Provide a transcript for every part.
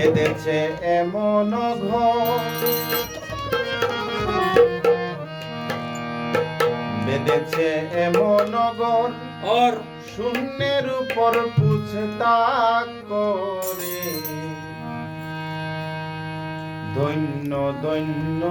বেঁধেছে এমন বেঁধেছে এমন ঘর। শূন্যের উপর পুছতা করে। দৈন্য দৈন্য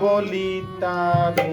বলি তারে।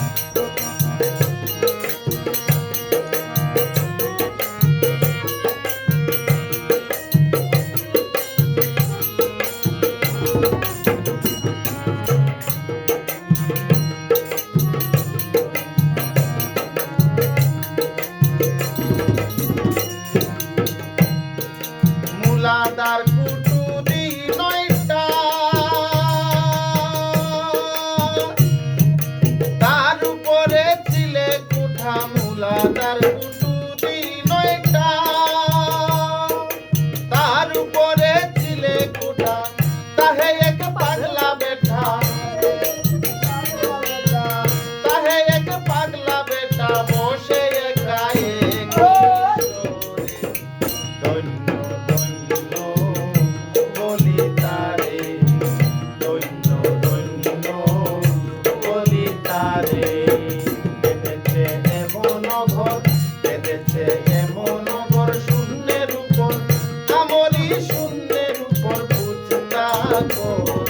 amor.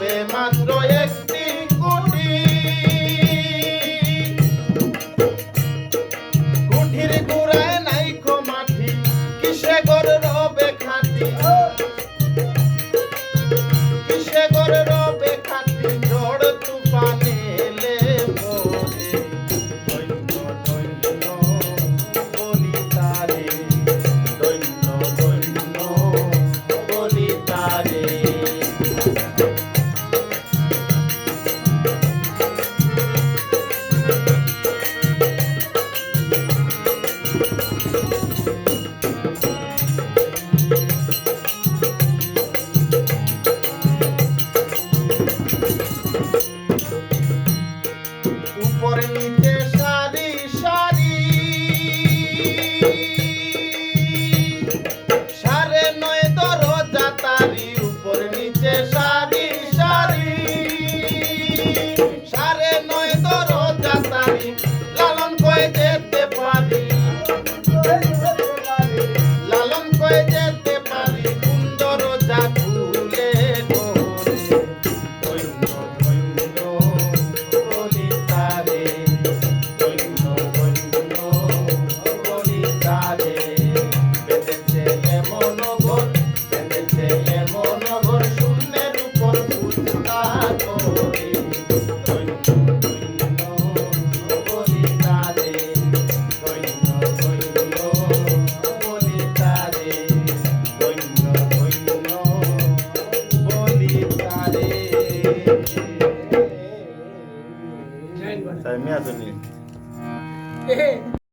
be madroyek ti 面子呀嘿嘿。